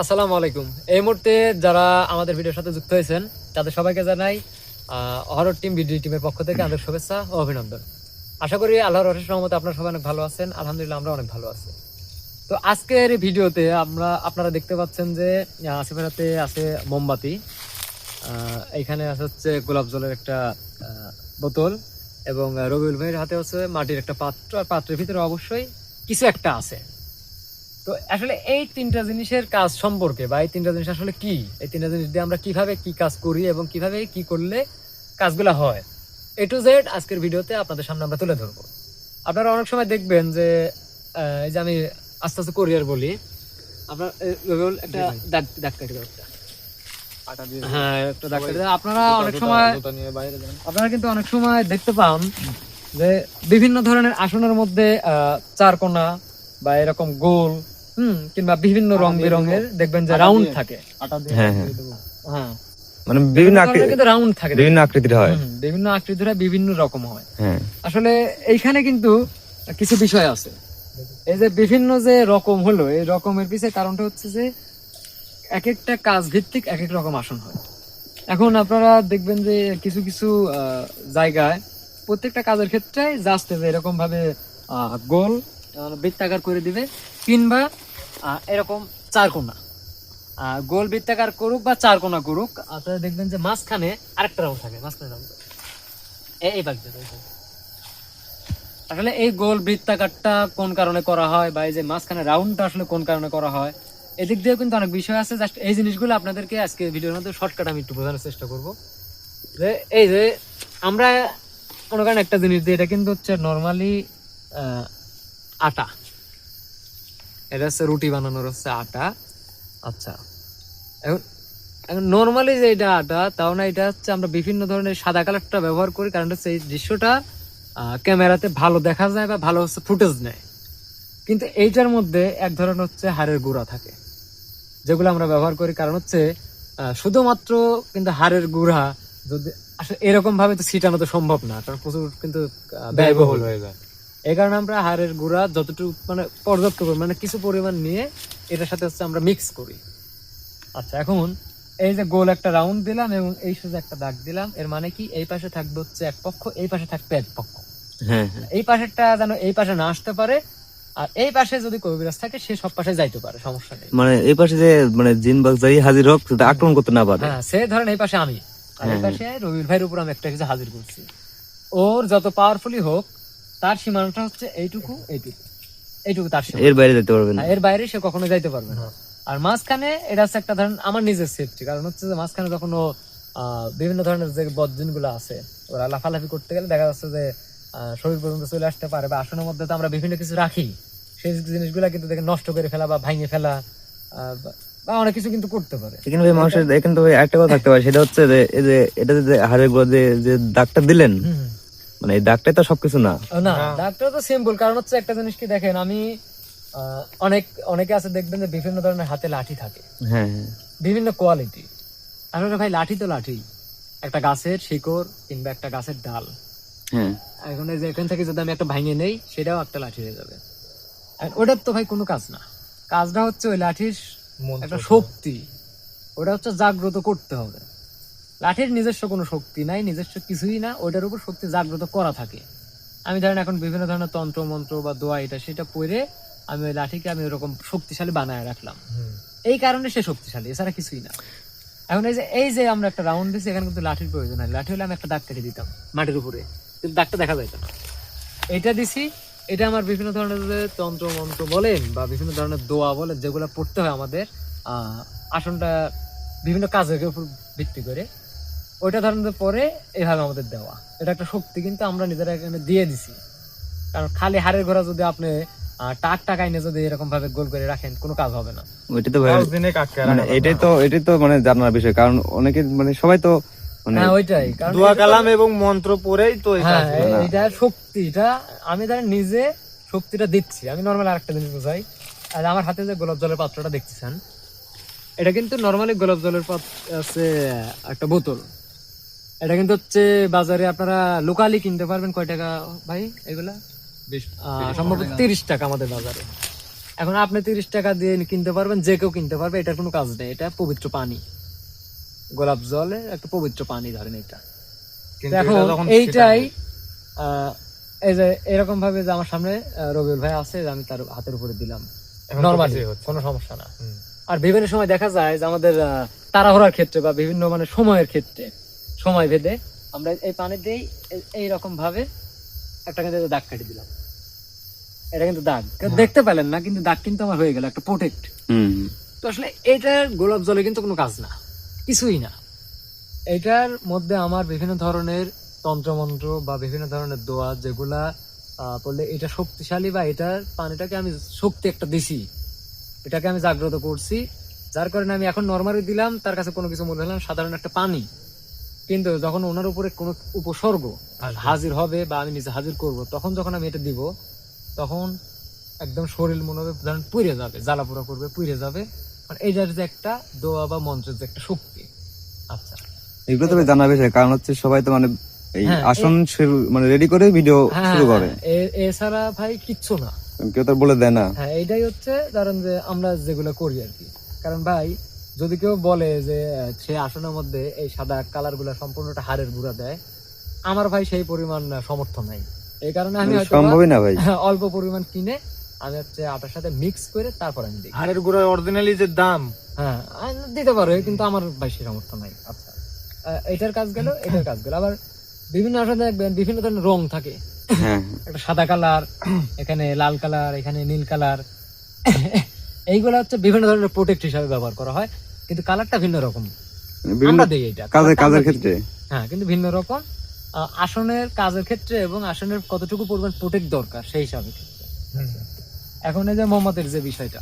আসসালামু আলাইকুম। এই মুহূর্তে যারা আমাদের ভিডিওর সাথে যুক্ত হয়েছেন, তাদের সবাইকে জানাই হরর টিম ভিডিও টিমের পক্ষ থেকে আমাদের শুভেচ্ছা ও অভিনন্দন। আশা করি আল্লাহর অশেষ রহমতে আপনারা সবাই অনেক ভালো আছেন, আলহামদুলিল্লাহ আমরা অনেক ভালো আছি। তো আজকের ভিডিওতে আমরা, আপনারা দেখতে পাচ্ছেন যে হাতে আছে মোমবাতি এইখানে আছে হচ্ছে গোলাপ জলের একটা বোতল এবং রবিউল ভাইয়ের হাতে হচ্ছে মাটির একটা পাত্র, আর পাত্রের ভিতরে অবশ্যই কিছু একটা আছে। তো আসলে এই তিনটা জিনিসের কাজ সম্পর্কে বা এই তিনটা জিনিস আসলে কি? এই তিনটা জিনিস দিয়ে আমরা কীভাবে কি কাজ করি এবং কীভাবে কি করলে কাজগুলো হয়? এ টু জেড আজকের ভিডিওতে আপনাদের সামনে আমরা তুলে ধরবো। আপনারা অনেক সময় দেখবেন যে এই যে আমি আস্তে আস্তে কোরিয়ার বলি আপনার একটা দাগ দাগ একটা। হ্যাঁ একটা দাগ কাটি আপনারা অনেক সময় আপনারা কিন্তু অনেক সময় দেখতে পান যে বিভিন্ন ধরনের আসনের মধ্যে আহ, চার কোনা বা এরকম গোল হুম কিংবা বিভিন্ন রং বেরঙের দেখবেন যে রাউন্ড থাকে। হ্যাঁ হ্যাঁ। হ্যাঁ। মানে বিভিন্ন আকৃতি কিন্তু রাউন্ড থাকে। বিভিন্ন আকৃতির হয়। বিভিন্ন আকৃতির হয়, বিভিন্ন রকম হয়। হ্যাঁ। আসলে এইখানে কিন্তু কিছু বিষয় আছে। এই যে বিভিন্ন যে রকম হলো এই রকমের পিছনে কারণটা হচ্ছে যে এক একটা কাজ ভিত্তিক এক এক রকম আসন হয়। এখন আপনারা দেখবেন যে কিছু কিছু আহ, জায়গায় প্রত্যেকটা কাজের ক্ষেত্রে জাস্ট এরকম ভাবে আহ, গোল বৃত্তাকার করে দিবে কিংবা এরকম চার কোনা। গোল বৃত্তাকার করুক বা চার কোনা করুক, আপনারা দেখবেন যে মাঝখানে আরেকটা রাউন্ড থাকে, মাঝখানে রাউন্ড এই এই আসলে এই গোল বৃত্তাকারটা কোন কারণে করা হয় বা এই যে মাঝখানে রাউন্ডটা আসলে কোন কারণে করা হয়, এদিক দিয়েও কিন্তু অনেক বিষয় আছে। জাস্ট এই জিনিসগুলো আপনাদেরকে আজকে ভিডিওর মধ্যে শর্টকাট আমি একটু বোঝানোর চেষ্টা করব। যে এই যে আমরা মনে করেন একটা জিনিস দিই এটা কিন্তু হচ্ছে নর্মালি আটা। এটা হচ্ছে রুটি বানানোর হচ্ছে আটা। আচ্ছা। এখন এখন নর্মালি যে এটা আটা, তাও না, এটা হচ্ছে আমরা বিভিন্ন ধরনের সাদা কালারটা ব্যবহার করি, কারণ হচ্ছে এই দৃশ্যটা ক্যামেরাতে ভালো দেখা যায় বা ভালো হচ্ছে ফুটেজ নেয়। কিন্তু এইটার মধ্যে এক ধরনের হচ্ছে হাড়ের গুঁড়া থাকে, যেগুলো আমরা ব্যবহার করি, কারণ হচ্ছে শুধুমাত্র কিন্তু হাড়ের গুঁড়া যদি, আসলে এরকম ভাবে তো ছিটানো তো সম্ভব না, কারণ প্রচুর কিন্তু ব্যয়বহুল হয়ে যায়। এই কারণে আমরা হাড়ের গুঁড়া যতটুকু মানে পর্যাপ্ত মানে কিছু পরিমাণ নিয়ে এটার সাথে হচ্ছে আমরা মিক্স করি। আচ্ছা এখন এই যে গোল একটা রাউন্ড দিলাম এবং এই সোজা একটা দাগ দিলাম এর মানে কি? এই পাশে থাকবে হচ্ছে এক পক্ষ এই পাশে থাকবে এক পক্ষ। হ্যাঁ হ্যাঁ। এই পাশেরটা যেন এই পাশে না আসতে পারে আর এই পাশে যদি কবিরাজ থাকে সে সব পাশে যাইতে পারে সমস্যা নেই। মানে এই পাশে যে মানে জিন বাগ যাই হাজির হোক যাতে আক্রমণ করতে না পারে। হ্যাঁ সে ধরেন এই পাশে আমি। আর এই হ্যাঁ, পাশে রবির ভাইয়ের উপর আমি একটা কিছু হাজির করছি। ওর যত পাওয়ারফুলি হোক তার সীমানাটা হচ্ছে এইটুকু এইটুকু। এইটুকু তার সীমা এর বাইরে যেতে পারবে না। হ্যাঁ, এর বাইরে সে কখনো যাইতে পারবে না। আর মাঝখানে এটা হচ্ছে একটা ধরেন আমার নিজের সেফটি কারণ হচ্ছে যে মাঝখানে যখন ও বিভিন্ন ধরনের যে বদজিনগুলো আছে ওরা লাফালাফি করতে গেলে দেখা যাচ্ছে যে শরীর পর্যন্ত চলে আসতে পারে বা আসনের মধ্যে তো আমরা বিভিন্ন কিছু রাখি। সেই জিনিসগুলো কিন্তু দেখে নষ্ট করে ফেলা বা ভাঙে ফেলা বা- অনেক কিছু কিন্তু করতে পারে। এখানে ভাই মানুষের এখানে তো ভাই একটা কথা থাকতে পারে সেটা হচ্ছে যে এই যে এটা যে হাড়েরগুলো যে দাগটা দিলেন। মানে এই দাগটাই তো সবকিছু না। না ডাক্তার তো সিম্পল কারণ হচ্ছে একটা জিনিস কি দেখেন আমি অনেক অনেকে আছে দেখবেন যে বিভিন্ন ধরনের হাতে লাঠি থাকে। হ্যাঁ হ্যাঁ। বিভিন্ন কোয়ালিটি আসলে ভাই লাঠি তো লাঠি। একটা গাছের শিকড় কিংবা একটা গাছের ডাল। হ্যাঁ। এখন এই যে এখান থেকে যদি আমি একটা ভাঙে নেই সেটাও একটা লাঠি হয়ে যাবে। আর ওটার তো ভাই কোনো কাজ না। কাজটা হচ্ছে ওই লাঠির একটা শক্তি। ওটা হচ্ছে জাগ্রত করতে হবে। লাঠির নিজস্ব কোনো শক্তি নাই নিজস্ব কিছুই না ওটার উপর শক্তি জাগ্রত করা থাকে। আমি ধরেন এখন বিভিন্ন ধরনের তন্ত্র মন্ত্র বা দোয়া এটা সেটা পড়ে আমি ওই লাঠিকে আমি ওরকম শক্তিশালী বানায় রাখলাম। এই কারণে সে শক্তিশালী এছাড়া কিছুই না। এখন এই যে এই যে আমরা একটা রাউন্ড দিচ্ছি এখানে কিন্তু লাঠির প্রয়োজন হয় লাঠি হলে আমি একটা দাগ কেটে দিতাম মাটির উপরে কিন্তু দাগটা দেখা যাইতো না। এটা দিছি এটা আমার বিভিন্ন ধরনের তন্ত্র মন্ত্র বলেন বা বিভিন্ন ধরনের দোয়া বলেন যেগুলো পড়তে হয় আমাদের আহ, আসনটা বিভিন্ন কাজের উপর ভিত্তি করে। ওইটা ধরেন যে পরে এভাবে আমাদের দেওয়া। এটা একটা শক্তি কিন্তু আমরা নিজেরা এখানে দিয়ে দিছি। কারণ খালি হাড়ের ঘোড়া যদি আপনি টাক টাকা এনে যদি এরকম ভাবে গোল করে রাখেন কোনো কাজ হবে না। ওইটা তো মানে এটাই তো এটাই তো মানে জানার বিষয়। কারণ অনেকে মানে সবাই তো মানে হ্যাঁ ওইটাই। দোয়া কালাম এবং মন্ত্র পড়েই তো হ্যাঁ এটা শক্তিটা আমি ধরেন নিজে শক্তিটা দিচ্ছি। আমি নর্মাল আরেকটা জিনিস বোঝাই। আর আমার হাতে যে গোলাপ জলের পাত্রটা দেখতেছেন এটা কিন্তু নর্মালি গোলাপ জলের পাত্র আছে একটা বোতল। এটা কিন্তু হচ্ছে বাজারে আপনারা লোকালি কিনতে পারবেন। কয় টাকা ভাই এগুলা? সম্ভবত তিরিশ টাকা আমাদের বাজারে। এখন আপনি তিরিশ টাকা দিয়ে কিনতে পারবেন যে কেউ কিনতে পারবে এটার কোনো কাজ নেই। এটা পবিত্র পানি। গোলাপ জলে একটা পবিত্র পানি ধরেন এটা। এখন এইটাই এই যে এরকম ভাবে যে আমার সামনে রবিউল ভাই আছে আমি তার হাতের উপরে দিলাম। নর্মালি কোনো সমস্যা না। আর বিভিন্ন সময় দেখা যায় যে আমাদের তাড়াহুড়ার ক্ষেত্রে বা বিভিন্ন মানে সময়ের ক্ষেত্রে সময় ভেদে আমরা এই পানি দিয়েই এই- এইরকম ভাবে একটা কিন্তু দাগ কাটি দিলাম। এটা কিন্তু দাগ। দেখতে পেলেন না কিন্তু দাগ কিন্তু আমার হয়ে গেল একটা প্রোটেক্ট তো আসলে এটার গোলাপ জলে কিন্তু কোনো কাজ না কিছুই না। এটার মধ্যে আমার বিভিন্ন ধরনের তন্ত্রমন্ত্র বা বিভিন্ন ধরনের দোয়া যেগুলা বললে এটা শক্তিশালী বা এটার পানিটাকে আমি শক্তি একটা দিছি এটাকে আমি জাগ্রত করছি যার কারণে আমি এখন নর্মালি দিলাম তার কাছে কোনো কিছু মনে হলাম সাধারণ একটা পানি। কিন্তু যখন ওনার উপরে কোনো উপসর্গ হাজির হবে বা আমি নিজে হাজির করব তখন যখন আমি এটা দিব তখন একদম শরীর মনে হবে ধরেন পুড়ে যাবে জ্বালা পোড়া করবে পুড়ে যাবে। মানে এইটার যে একটা দোয়া বা মন্ত্রের যে একটা শক্তি। আচ্ছা। এগুলো তবে জানা বিষয় কারণ হচ্ছে সবাই তো মানে এই হ্যাঁ, আসন শুরু মানে রেডি করে ভিডিও হ্যাঁ শুরু করে। হ্যাঁ, এছাড়া ভাই কিচ্ছু না। কেউ তো বলে দেয় না। হ্যাঁ এইটাই হচ্ছে ধরেন যে আমরা যেগুলো করি আর কি। কারণ ভাই যদি কেউ বলে যে সে আসনের মধ্যে এই সাদা কালারগুলা সম্পূর্ণটা হাড়ের গুঁড়া দেয় আমার ভাই সেই পরিমাণ সমর্থ নাই। এই কারণে আমি সম্ভবই না ভাই। অল্প পরিমাণ কিনে আমি হচ্ছে আটার সাথে মিক্স করে তারপর আমি দিই। হাড়ের গুঁড়ার অরিজিনালি যে দাম হ্যাঁ দিতে পারো কিন্তু আমার বেশি সামর্থ্য নাই। আচ্ছা এটার কাজ গেল এটার কাজ গেল। আবার বিভিন্ন আসলে দেখবেন বিভিন্ন ধরনের রং থাকে। হ্যাঁ। একটা সাদা কালার এখানে লাল কালার এখানে নীল কালার এইগুলো হচ্ছে বিভিন্ন ধরনের প্রোটেক্ট হিসাবে ব্যবহার করা হয় কিন্তু কালারটা ভিন্ন রকম। আমরা দিই এটা কাজে কালারটা কাজের ক্ষেত্রে? হ্যাঁ কিন্তু ভিন্ন রকম। আসনের কাজের ক্ষেত্রে এবং আসনের কতটুকু পরিমাণ প্রোটেক্ট দরকার সেই হিসাবে। এখন এই যে মোমবাতির যে বিষয়টা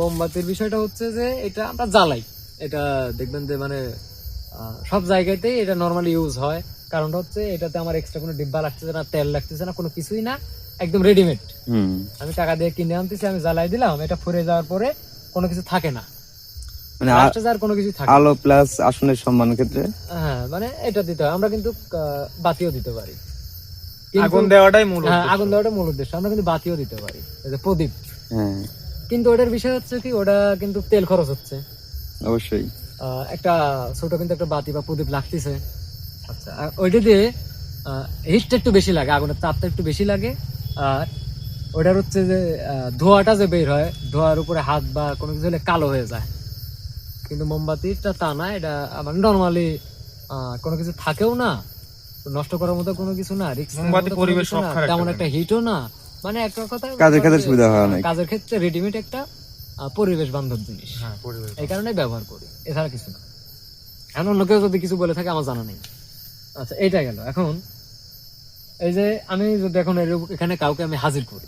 মোমবাতির বিষয়টা হচ্ছে যে এটা আমরা জ্বালাই। এটা দেখবেন যে মানে আহ, সব জায়গাতেই এটা নর্মালি ইউজ হয়। কারণটা হচ্ছে এটাতে আমার এক্সট্রা কোনো ডিব্বা লাগতেছে না তেল লাগতেছে না কোনো কিছুই না। একদম রেডিমেড আমি টাকা দিয়ে কিনে আনতেছি আমি জ্বালাই দিলাম এটা ফুরে যাওয়ার পরে কোনো কিছু থাকে না। মানে কোনো কিছু থাকে আলো প্লাস আসনের সম্মানের ক্ষেত্রে? হ্যাঁ মানে এটা দিতে হয়। আমরা কিন্তু আহ, বাতিও দিতে পারি। আগুন দেওয়াটাই মূল হ্যাঁ উদ্দেশ্য। আগুন দেওয়াটা মূল উদ্দেশ্য। আমরা কিন্তু বাতিও দিতে পারি। এই যে প্রদীপ। হ্যাঁ। কিন্তু ওটার বিষয় হচ্ছে কি ওটা কিন্তু তেল খরচ হচ্ছে। অবশ্যই। আহ, একটা ছোট কিন্তু একটা বাতি বা প্রদীপ লাগতেছে। আচ্ছা আর ওইটা দিয়ে হিটটা একটু বেশি লাগে আগুনের তাপটা একটু বেশি লাগে। আর ওটার হচ্ছে যে ধোঁয়াটা যে বের হয় ধোঁয়ার উপরে হাত বা কোনো কিছু হলে কালো হয়ে যায়। কিন্তু মোমবাতিটা তা না এটা মানে নর্মালি কোনো কিছু থাকেও না নষ্ট করার মতো কোনো কিছু না মোমবাতি পরিবেশ একটা তেমন একটা হিটও না। মানে একটা কথা কাজের ক্ষেত্রে সুবিধা হয় অনেক। কাজের ক্ষেত্রে রেডিমেড একটা আহ, পরিবেশ বান্ধব জিনিস। হ্যাঁ এই কারণে ব্যবহার করি এছাড়া কিছু না। এখন অন্য কেউ যদি কিছু বলে থাকে আমার জানা নেই। আচ্ছা এইটা গেল। এখন এই যে আমি উপ- এখানে কাউকে আমি হাজির করি।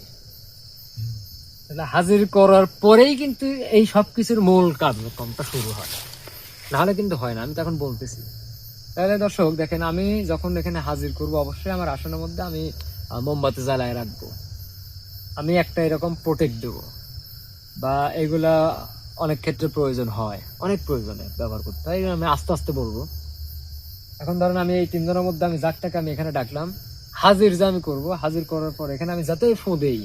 হাজির করার পরেই কিন্তু এই সব কিছুর মূল কার্যক্রমটা শুরু হয়। নাহলে কিন্তু হয় না, আমি তো এখন বলতেছি। তাহলে দর্শক, দেখেন, আমি যখন এখানে হাজির করব, অবশ্যই আমার আসনের মধ্যে আমি মোমবাতি জ্বালায় রাখব। আমি একটা এরকম প্রোটেক্ট দেবো। বা এগুলা অনেক ক্ষেত্রে প্রয়োজন হয়, অনেক প্রয়োজনে ব্যবহার করতে। হয় আমি আস্তে আস্তে বলব। এখন ধরেন আমি এই তিনজনের মধ্যে আমি যাকটাকে আমি এখানে ডাকলাম হাজির যে আমি করব হাজির করার পর এখানে আমি যাতে ফু দেই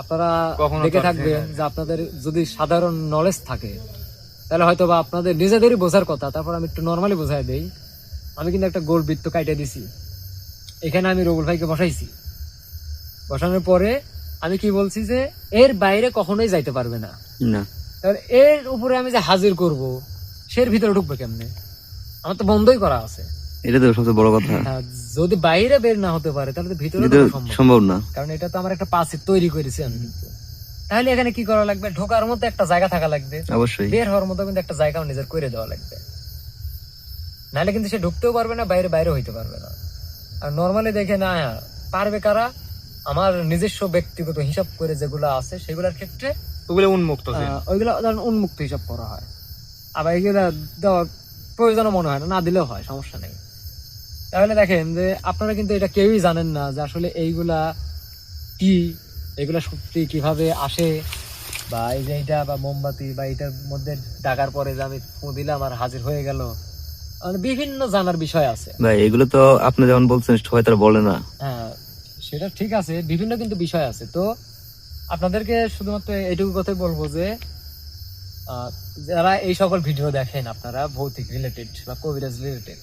আপনারা দেখে থাকবেন। যে আপনাদের যদি সাধারণ নলেজ থাকে তাহলে হয়তো বা আপনাদের নিজেদেরই বোঝার কথা তারপর আমি একটু নর্মালি বোঝাই দেই। আমি কিন্তু একটা গোল বৃত্ত কাইটে দিছি। এখানে আমি রবুল ভাইকে বসাইছি। বসানোর পরে আমি কি বলছি যে এর বাইরে কখনোই যাইতে পারবে না। না। তাহলে এর উপরে আমি যে হাজির করব সের ভিতরে ঢুকবে কেমনে? আমার তো বন্ধই করা আছে। এটা তো সবচেয়ে বড় কথা। হ্যাঁ, যদি বাইরে বের না হতে পারে তাহলে তো ভিতরে সম্ভব না। কারণ এটা তো আমার একটা পাসে তৈরি করেছি আমি। তাহলে এখানে কি করা লাগবে? ঢোকার মতো একটা জায়গা থাকা লাগবে। অবশ্যই। বের হওয়ার মতো কিন্তু একটা জায়গাও নিজের করে দেওয়া লাগবে। নাহলে কিন্তু সে ঢুকতেও পারবে না বাইরে বাইরে হইতে পারবে না। আর নর্মালি দেখে না হ্যাঁ, পারবে কারা? আমার নিজস্ব ব্যক্তিগত হিসাব করে যেগুলো আছে সেগুলোর ক্ষেত্রে ওগুলো উন্মুক্ত ওইগুলো ধরেন উন্মুক্ত হিসাব করা হয়। আবার এগুলো দেওয়ার প্রয়োজনও মনে হয় না না দিলেও হয় সমস্যা নেই। তাহলে দেখেন যে আপনারা কিন্তু এটা কেউই জানেন না যে আসলে এইগুলা কি এগুলা সত্যি কীভাবে আসে বা এই যে এটা বা মোমবাতি বা এটার মধ্যে ডাকার পরে যে আমি ফু দিলাম আর হাজির হয়ে গেল। মানে বিভিন্ন জানার বিষয় আছে। ভাই এগুলো তো আপনি যেমন বলছেন সবাই তারা বলে না। হ্যাঁ সেটা ঠিক আছে বিভিন্ন কিন্তু বিষয় আছে। তো আপনাদেরকে শুধুমাত্র এইটুকু কথাই বলব যে যারা এই সকল ভিডিও দেখেন আপনারা ভৌতিক রিলেটেড বা কবিরাজ রিলেটেড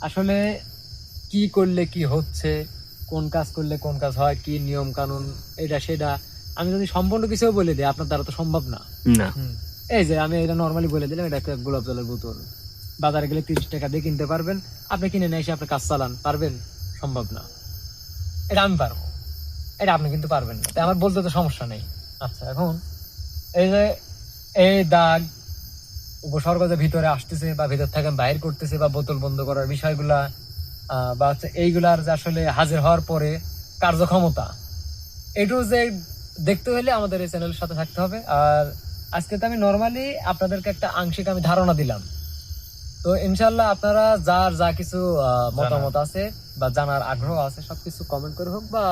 আসলে কি করলে কি হচ্ছে কোন কাজ করলে কোন কাজ হয় কি নিয়ম কানুন এটা সেটা আমি যদি সম্পূর্ণ কিছু বলে দিই আপনার দ্বারা তো সম্ভব না। না। এই যে আমি এটা নর্মালি বলে দিলাম এটা একটা গোলাপ জলের বোতল। বাজারে গেলে তিরিশ টাকা দিয়ে কিনতে পারবেন। আপনি কিনে নিয়ে এসে আপনি কাজ চালান পারবেন? সম্ভব না। এটা আমি পারব। এটা আপনি কিন্তু পারবেন না। তাই আমার বলতে তো সমস্যা নেই। আচ্ছা এখন এই যে এই দাগ উপসর্গ যে ভিতরে আসতেছে বা ভিতর থেকে বাইর করতেছে বা বোতল বন্ধ করার বিষয়গুলা বা হচ্ছে এইগুলার যে আসলে হাজির হওয়ার পরে কার্যক্ষমতা। এটু যে দেখতে হলে আমাদের এই চ্যানেলের সাথে থাকতে হবে। আর আজকে তো আমি নর্মালি আপনাদেরকে একটা আংশিক আমি ধারণা দিলাম। তো ইনশাল্লাহ আপনারা যার যা কিছু মতামত আছে বা জানার আগ্রহ আছে সবকিছু কমেন্ট করে হোক বা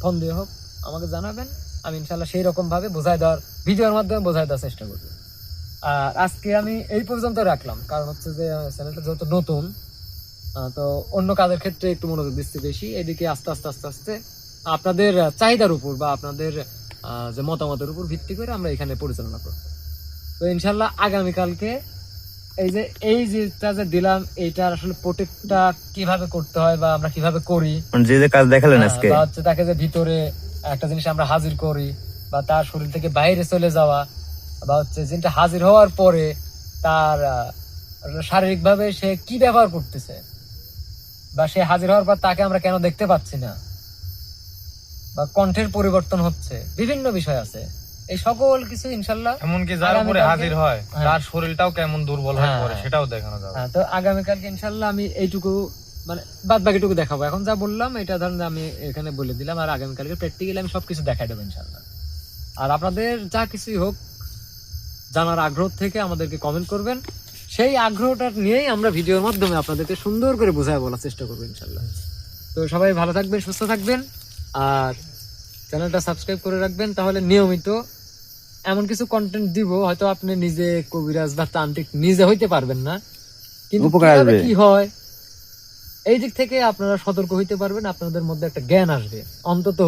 ফোন দিয়ে হোক আমাকে জানাবেন। আমি ইনশাল্লাহ সেই রকম ভাবে বোঝাই দেওয়ার ভিডিওর মাধ্যমে বোঝাই দেওয়ার চেষ্টা করব। আর আজকে আমি এই পর্যন্ত রাখলাম কারণ হচ্ছে যে চ্যানেলটা যেহেতু নতুন তো অন্য কাজের ক্ষেত্রে একটু মনোযোগ দিচ্ছি বেশি। এদিকে আস্তে আস্তে আস্তে আস্তে আপনাদের চাহিদার উপর বা আপনাদের যে মতামতের উপর ভিত্তি করে আমরা এখানে পরিচালনা করব। তো ইনশাল্লাহ আগামীকালকে এই যে এই যেটা যে দিলাম এইটার আসলে প্রোটেক্টটা কীভাবে করতে হয় বা আমরা কীভাবে করি যে যে কাজ দেখালেন হ্যাঁ, আজকে। হচ্ছে তাকে যে ভিতরে একটা জিনিস আমরা হাজির করি বা তার শরীর থেকে বাইরে চলে যাওয়া বা হচ্ছে জিনিসটা হাজির হওয়ার পরে তার শারীরিক ভাবে সে কি ব্যবহার করতেছে? বা সে হাজির হওয়ার পর তাকে আমরা কেন দেখতে পাচ্ছি না? বা কণ্ঠের পরিবর্তন হচ্ছে বিভিন্ন বিষয় আছে। এই সকল কিছু ইনশাল্লাহ এমনকি যার উপরে হাজির হয় হ্যাঁ। তার শরীরটাও কেমন দুর্বল হয়ে হ্যাঁ, পড়ে। সেটাও দেখানো যাবে। হ্যাঁ তো আগামীকালকে ইনশাল্লাহ আমি এইটুকু মানে বাদ বাকিটুকু দেখাবো। এখন যা বললাম এটা ধরেন আমি এখানে বলে দিলাম আর আগামীকালকে প্র্যাকটিক্যালি আমি সবকিছু দেখাই দেবো ইনশাল্লাহ। আর আপনাদের যা কিছুই হোক জানার আগ্রহ থেকে আমাদেরকে কমেন্ট করবেন। সেই আগ্রহটা নিয়েই আমরা ভিডিওর মাধ্যমে আপনাদেরকে সুন্দর করে বোঝায় বলার চেষ্টা করব ইনশাল্লাহ। তো সবাই ভালো থাকবেন সুস্থ থাকবেন আর চ্যানেলটা সাবস্ক্রাইব করে রাখবেন তাহলে নিয়মিত এমন কিছু কন্টেন্ট দিব হয়তো আপনি নিজে কবিরাজ বা তান্ত্রিক নিজে হইতে পারবেন না। কিন্তু। কি হয়? এই দিক থেকে আপনারা সতর্ক হইতে পারবেন আপনাদের মধ্যে একটা জ্ঞান আসবে। অন্তত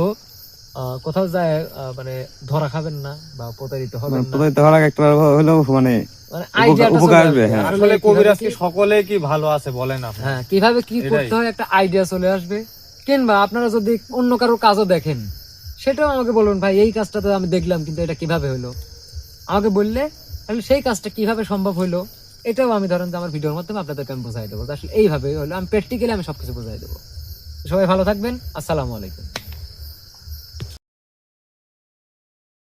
কোথাও যায় মানে ধরা খাবেন না বা প্রতারিত হবেন মানে না। প্রতারিত হওয়ার একটা হলেও মানে মানে উপকার- আসবে, হ্যাঁ। আসলে কবিরাজ কি সকলে কি ভালো আছে বলেন আপনি? হ্যাঁ কীভাবে কি করতে হয় একটা আইডিয়া চলে আসবে। কিংবা আপনারা যদি অন্য কারোর কাজও দেখেন সেটাও আমাকে বলবেন ভাই এই কাজটা তো আমি দেখলাম কিন্তু এটা কীভাবে হলো? আমাকে বললে তাহলে সেই কাজটা কীভাবে সম্ভব হলো? এটাও আমি ধরেন যে আমার ভিডিওর মাধ্যমে আপনাদেরকে আমি বোঝাই দেবো আসলে এইভাবে হলো। আমি প্র্যাকটিক্যালি আমি সবকিছু বোঝাই দেবো। সবাই ভালো থাকবেন। আসসালামু আলাইকুম।